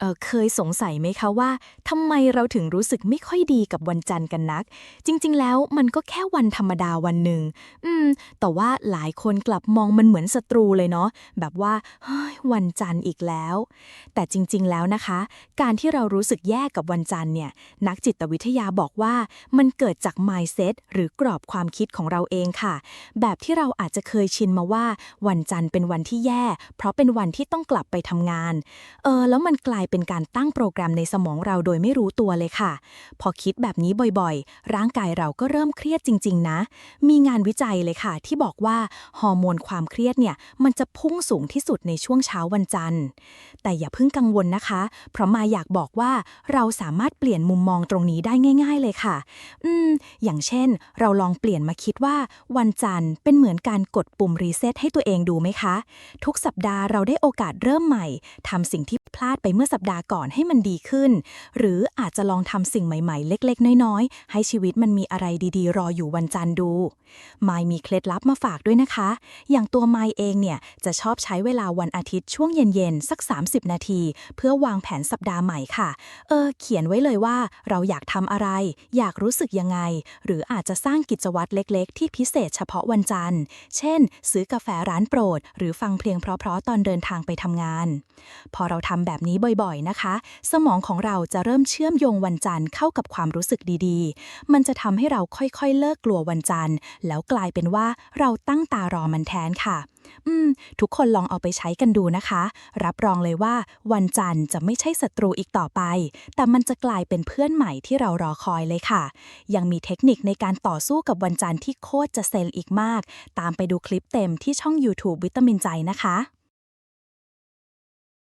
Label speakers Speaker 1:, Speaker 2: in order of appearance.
Speaker 1: เเคยสงสัยไหมคะว่าทำไมเราถึงรู้สึกไม่ค่อยดีกับวันจันทร์กันนัก จริง ๆ แล้วมันก็แค่วันธรรมดาวันหนึ่งอืม แต่ว่าหลายคนกลับมองมันเหมือนศัตรูเลยเนาะแบบว่าเฮ้ยวันจันทร์อีกแล้ว แต่จริง ๆ แล้วนะคะ การที่เรารู้สึกแย่กับวันจันทร์เนี่ย นักจิตวิทยาบอกว่ามันเกิดจาก mindset หรือกรอบความคิดของเราเองค่ะ แบบที่เราอาจจะเคยชินมาว่า วันจันทร์เป็นวันที่แย่ เพราะเป็นวันที่ต้องกลับไปทำงานเออแล้วมันกลายเป็นการตั้งโปรแกรมในสมองเราโดยไม่รู้ตัวเลยค่ะ พอคิดแบบนี้บ่อยๆ ร่างกายเราก็เริ่มเครียดจริง ๆ นะ มีงานวิจัยเลยค่ะ ที่บอกว่าฮอร์โมนความเครียดเนี่ยมันจะพุ่งสูงที่สุดในช่วงเช้าวันจันทร์ แต่อย่าเพิ่งกังวลนะคะ เพราะมาอยากบอกว่าเราสามารถเปลี่ยนมุมมองตรงนี้ได้ง่าย ๆ เลยค่ะ อืม อย่างเช่น เราลองเปลี่ยนมาคิดว่าวันจันทร์เป็นเหมือนการกดปุ่มรีเซ็ตให้ตัวเองดูไหมคะ ทุกสัปดาห์เราได้โอกาสเริ่มใหม่ทำสิ่งที่พลาดไปเมื่อสัปดาห์ก่อนให้มันดีขึ้น หรืออาจจะลองทำสิ่งใหม่ๆ เล็กๆ น้อยๆ ให้ชีวิตมันมีอะไรดีๆ รออยู่วันจันทร์ดูมายมีเคล็ดลับมาฝากด้วยนะคะ อย่างตัวมายเองเนี่ยจะชอบใช้เวลาวันอาทิตย์ช่วงเย็นๆ สัก 30 นาที เพื่อวางแผนสัปดาห์ใหม่ค่ะ เออ เขียนไว้เลยว่าเราอยากทำอะไร อยากรู้สึกยังไง หรืออาจจะสร้างกิจวัตรเล็กๆ ที่พิเศษเฉพาะวันจันทร์ เช่น ซื้อกาแฟร้านโปรด หรือฟังเพลงเพราะๆตอนเดินทางไปทำงาน พอเราทำแบบนี้บ่อยๆนะคะ สมองของเราจะเริ่มเชื่อมโยงวันจันทร์เข้ากับความรู้สึกดีๆ มันจะทำให้เราค่อยๆ เลิกกลัววันจันทร์ แล้วกลายเป็นว่าเราตั้งตารอมันแทนค่ะ อืม ทุกคนลองเอาไปใช้กันดูนะคะ รับรองเลยว่า วันจันทร์จะไม่ใช่ศัตรูอีกต่อไป แต่มันจะกลายเป็นเพื่อนใหม่ที่เรารอคอยเลยค่ะ ยังมีเทคนิคในการต่อสู้กับวันจันทร์ที่โคตรจะเซลล์อีกมาก ตามไปดูคลิปเต็มที่ช่อง YouTube วิตามินใจนะคะ